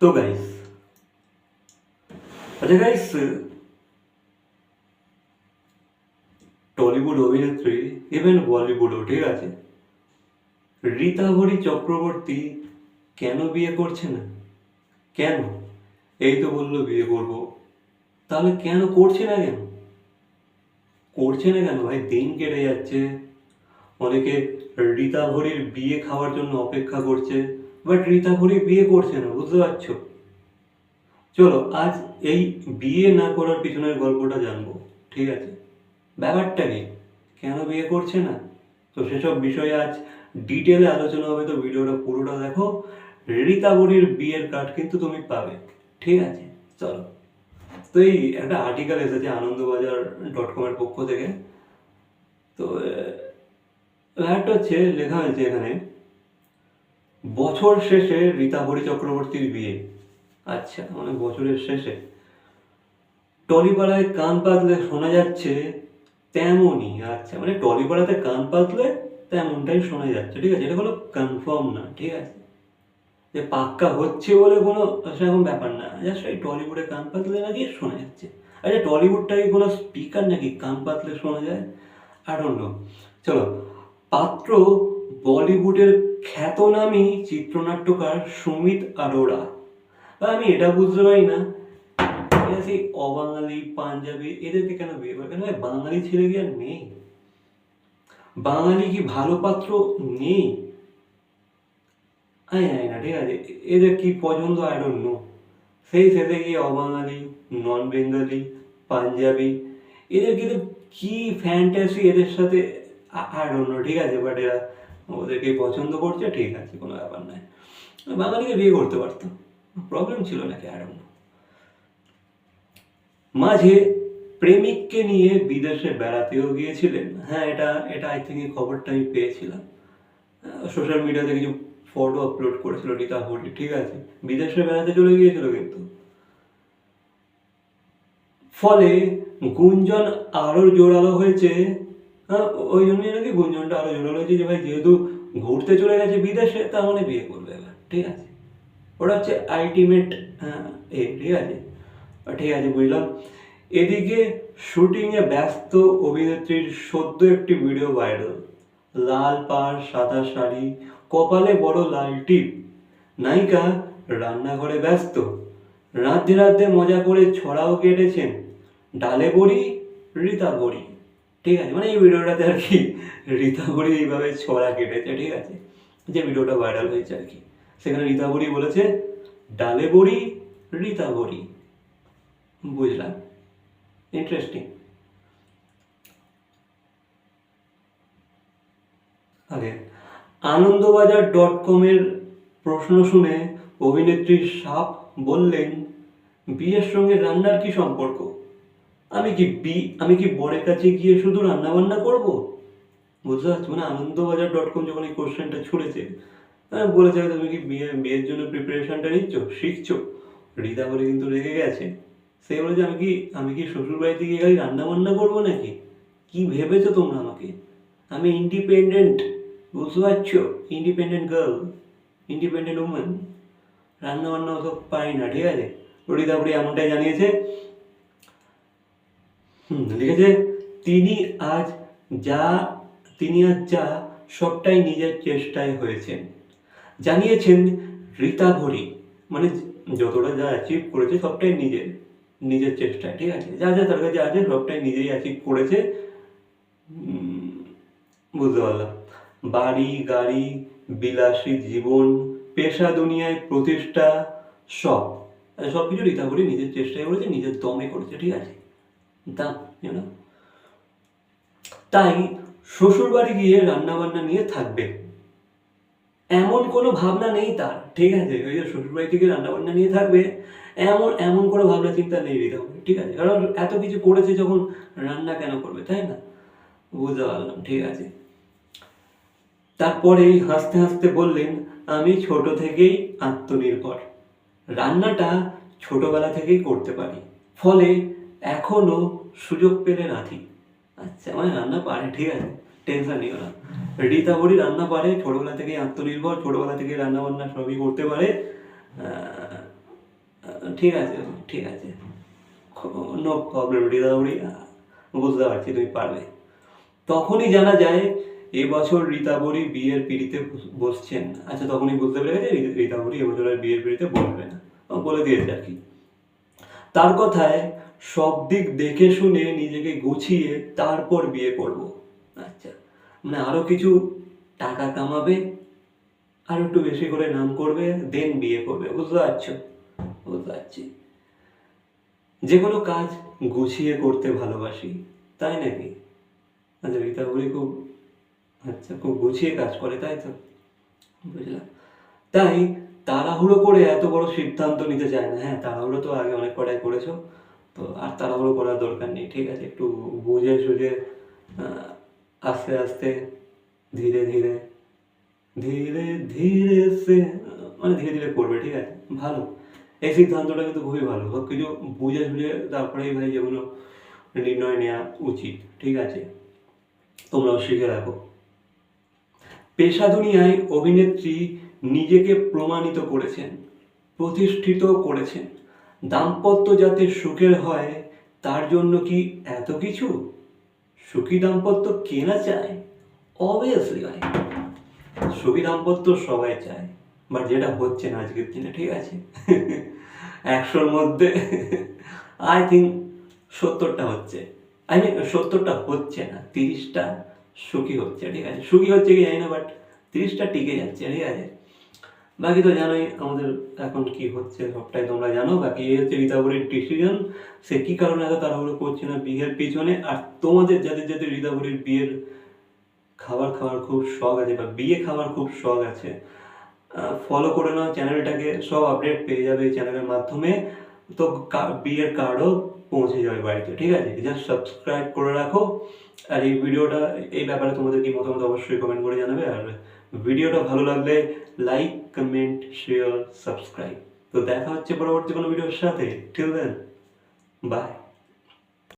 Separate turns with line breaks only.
তো গাইস আচ্ছা guys Tollywood অভিনেত্রী ইভেন বলিউডও ঠিক আছে? রীতাভরি চক্রবর্তী কেন বিয়ে করছে না? কেন? এই তো বলল বিয়ে করব। তাহলে কেন করছে না কেন? করছে না কেন? ভাই, দিন কেটে যাচ্ছে। অনেকে রীতাভরির বিয়ে খাওয়ার জন্য অপেক্ষা করছে। বাট রীতা রীতাভরি বিয়ে করছে না, বুঝতে পারছ? চলো, আজ এই বিয়ে না করার পিছনের গল্পটা জানব, ঠিক আছে? ব্যাপারটা কি? কেন বিয়ে করছে না? তো সেসব বিষয়ে আজ ডিটেলে আলোচনা হবে, তো ভিডিওটা পুরোটা দেখো। রীতাবরীর বিয়ের কার্ড কিন্তু তুমি পাবে, ঠিক আছে? চলো। তো এই একটা আর্টিকেল এসেছে আনন্দবাজার ডট কমের পক্ষ থেকে। তো একটা হচ্ছে, লেখা হয়েছে এখানে বছর শেষে রীতা রীতাভরি চক্রবর্তীর বিয়ে। আচ্ছা মানে বছরের শেষে। টলিপাড়ায় কান পাতলে শোনা যাচ্ছে তেমনই আচ্ছা মানে টলিপাড়াতে কান পাতলে তেমনটাই শোনা যাচ্ছে, ঠিক আছে? এটা কোনো কনফার্ম না, ঠিক আছে? যে পাক্কা হচ্ছে বলে কোনো সেরকম ব্যাপার না জাস্ট এই টলিউডে কান পাতলে নাকি শোনা যাচ্ছে। আচ্ছা টলিউডটা কি কোনো স্পিকার নাকি কান পাতলে শোনা যায়? আর অন্য চলো, পাত্র বলিউডের খ্যাতনামী চিত্রনাট্যকার সুমিত আরোরা। আমি এটা বুঝতে পারি না। সেই অবাঙালি, পাঞ্জাবি, এদেরকে কেন বিয়ে করে? কেন বাঙালি ছেলে কি আর নেই? বাঙালি কি ভালো পাত্র নেই? আয় আয় না, ঠিক আছে। এদের কি পছন্দ? আই ডোন্ট নো সেই শেষে গিয়ে অবাঙালি নন বেঙ্গলি পাঞ্জাবি? এদের কিন্তু কি ফ্যান্টাসি এদের সাথে? আই ডোন্ট নো ঠিক আছে বাট এরা ওদেরকে পছন্দ করছে, ঠিক আছে, কোনো ব্যাপার নয়। বাঙালিকে বিয়ে করতে পারতো প্রবলেম ছিল নাকি নো মাঝে প্রেমিককে নিয়ে বিদেশে বেড়াতেও গিয়েছিলেন। হ্যাঁ এটা এটা আই থিঙ্ক খবরটা আমি পেয়েছিলাম। সোশ্যাল মিডিয়াতে কিছু ফটো আপলোড করেছিল রীতা হরি ঠিক আছে? বিদেশে বেড়াতে চলে গিয়েছিল কিন্তু। ফলে গুঞ্জন আরও জোরালো হয়েছে হ্যাঁ ওই জন্যই নাকি গুঞ্জনটা আরও জোরালো হয়েছে যে ভাই যেহেতু ঘুরতে চলে গেছে বিদেশে তার মানে বিয়ে করবে এবার, ঠিক আছে? ওটা হচ্ছে আলটিমেট এ, ঠিক আছে? ঠিক আছে, বুঝলাম। এদিকে শুটিংয়ে ব্যস্ত অভিনেত্রীর সদ্য একটি ভিডিও ভাইরাল লাল পাড়, সাদা শাড়ি, কপালে বড় লাল টিপ। নায়িকা রান্নাঘরে ব্যস্ত। রাঁধতে রাঁধতে মজা করে ছড়াও কেটেছেন। ডালে বড়ি রীতা বড়ি। ঠিক আছে মানে এই ভিডিওটাতে আর কি রীতা বড়ি এইভাবে ছড়া কেটেছে, ঠিক আছে? যে ভিডিওটা ভাইরাল হয়েছে আর কি। সেখানে রীতা বড়ি বলেছে, ডালে বড়ি রীতা বড়ি বুঝলাম? ইন্টারেস্টিং আগে, আনন্দবাজার ডট কমের প্রশ্ন শুনে অভিনেত্রী সাপ বললেন, বিয়ের সঙ্গে রান্নার কি সম্পর্ক? আমি কি বি আমি কি বরের কাছে গিয়ে শুধু রান্না বান্না করব? বুঝতে পারছ? মানে আনন্দবাজার ডট কম যখন এই কোশ্চেনটা ছুড়েছে বলেছে তুমি কি বিয়ে বিয়ের জন্য প্রিপারেশনটা নিচ্ছ? শিখছো। রিদা বলে কিন্তু রেগে গেছে। সে বলেছে, আমি কি আমি কি শ্বশুর বাড়িতে গিয়ে খালি রান্না বান্না করব নাকি? কি ভেবেছো তোমরা আমাকে? আমি ইন্ডিপেন্ডেন্ট বুঝতে পারছ? ইন্ডিপেন্ডেন্ট গার্ল ইন্ডিপেন্ডেন্ট উমেন রান্না বান্না ওসব পারি না, ঠিক আছে? রীতা বুড়ি এমনটাই জানিয়েছে। লিখেছে তিনি আজ যা, তিনি আজ যা, সবটাই নিজের চেষ্টায় হয়েছেন। জানিয়েছেন রীতা ভরি মানে যতটা যা অ্যাচিভ করেছে সবটাই নিজের নিজের চেষ্টায়, ঠিক আছে? যা যা তার কাছে আছে সবটাই নিজেই অ্যাচিভ করেছে। বুঝতে পারলাম। বাড়ি, গাড়ি, বিলাসী জীবন, পেশা, দুনিয়ায় প্রতিষ্ঠা, সব। সব কিছু রীতা ভরি নিজের চেষ্টায় করেছে, নিজের দমে করেছে, ঠিক আছে? দাম ইউনো তাই শ্বশুর বাড়ি গিয়ে রান্না বান্না নিয়ে থাকবে। এমন কোনো ভাবনা নেই তার, ঠিক আছে? ওই যে শ্বশুর বাড়ি থেকে রান্না বান্না নিয়ে থাকবে, এমন এমন কোনো ভাবনা চিন্তা নেই রিতা ঠিক আছে? কারণ এত কিছু করেছে যখন রান্না কেন করবে, তাই না? বুঝতে পারলাম, ঠিক আছে। তারপরে হাসতে হাসতে বললেন, আমি ছোট থেকেই আত্মনির্ভর। রান্নাটা ছোটবেলা থেকেই করতে পারি। ফলে এখনও সুযোগ পেলে রাঁধি আচ্ছা মানে রান্না পারে, ঠিক আছে টেনশন নিও না। রীতা বড়ি রান্না পারে, ছোটবেলা থেকেই আত্মনির্ভর, ছোটবেলা থেকে রান্না বান্না সবই করতে পারে। ঠিক আছে ঠিক আছে। নো প্রবলেম রীতাবরী বুঝতে পারছি তুমি পারবে তখনই জানা যায়, এবছর রীতাবরী বিয়ের পিড়িতে বসছেন। আচ্ছা তখনই বুঝতে পেরে গেছে রীতাবরী এবছর আর বিয়ের পিড়িতে বসবে না। বলে দিয়েছে আর কি। তার কথায় সব দিক দেখে শুনে নিজেকে গুছিয়ে তারপর বিয়ে করব। আচ্ছা মানে আরও কিছু টাকা কামাবে, আর একটু বেশি করে নাম করবে দেন বিয়ে করবে। বুঝতে পারছ? বুঝতে পারছি। যে কোনো কাজ গুছিয়ে করতে ভালোবাসি, তাই নাকি? আচ্ছা রীতাবলী খুব আচ্ছা খুব গুছিয়ে কাজ করে, তাই তো? বুঝলাম। তাই তাড়াহুড়ো করে এত বড় সিদ্ধান্ত নিতে চায় না। হ্যাঁ তাড়াহুড়ো তো আগে অনেক কটাই করেছ। তো আর তাড়াহুড়ো করার দরকার নেই, ঠিক আছে? একটু বুঝে সুঝে আস্তে আস্তে, ধীরে ধীরে ধীরে ধীরে সে মানে ধীরে ধীরে করবে, ঠিক আছে? ভালো। এই সিদ্ধান্তটা কিন্তু খুবই ভালো। সব কিছু বুঝে সুঝে তারপরেই ভাই যেগুলো নির্ণয় নেওয়া উচিত, ঠিক আছে? তোমরাও শিখে রাখো। পেশা দুনিয়ায় অভিনেত্রী নিজেকে প্রমাণিত করেছেন, প্রতিষ্ঠিত করেছেন। দাম্পত্য যাতে সুখের হয়, তার জন্য কি এত কিছু? সুখী দাম্পত্য কে না চায়? অবভিয়াসলি ভাই সুখী দাম্পত্য সবাই চায় বাট যেটা হচ্ছে না আজকের দিনে, ঠিক আছে? একশোর মধ্যে আই থিঙ্ক সত্তরটা হচ্ছে। আই মিন সত্তরটা হচ্ছে না, তিরিশটা সুখী হচ্ছে, ঠিক আছে? সুখী হচ্ছে কি জানি না বাট তিরিশটা টিকে যাচ্ছে, ঠিক আছে? বাকি তো জানোই আমাদের এখন কি হচ্ছে, সবটাই তোমরা জানো। বাকি এই হচ্ছে রীতাবরীর ডিসিশন সে কি কারণে এত তাড়াহুড়ো করছে না বিয়ের পিছনে? আর তোমাদের যাদের যাদের রীতাবরীর বিয়ের খাবার খাওয়ার খুব শখ আছে বা বিয়ে খাওয়ার খুব শখ আছে ফলো করে নাও চ্যানেলটাকে সব আপডেট পেয়ে যাবে এই চ্যানেলের মাধ্যমে। তো বিয়ের কার্ডও পৌঁছে যাবে বাড়িতে, ঠিক আছে? জাস্ট সাবস্ক্রাইব করে রাখো। আর এই ভিডিওটা, এই ব্যাপারে তোমাদের কি মতামত অবশ্যই কমেন্ট করে জানাবে। আর ভিডিওটা ভালো লাগলে লাইক কমেন্ট শেয়ার সাবস্ক্রাইব তো দেখা হচ্ছে পরবর্তী কোনো ভিডিওর সাথে। Till then by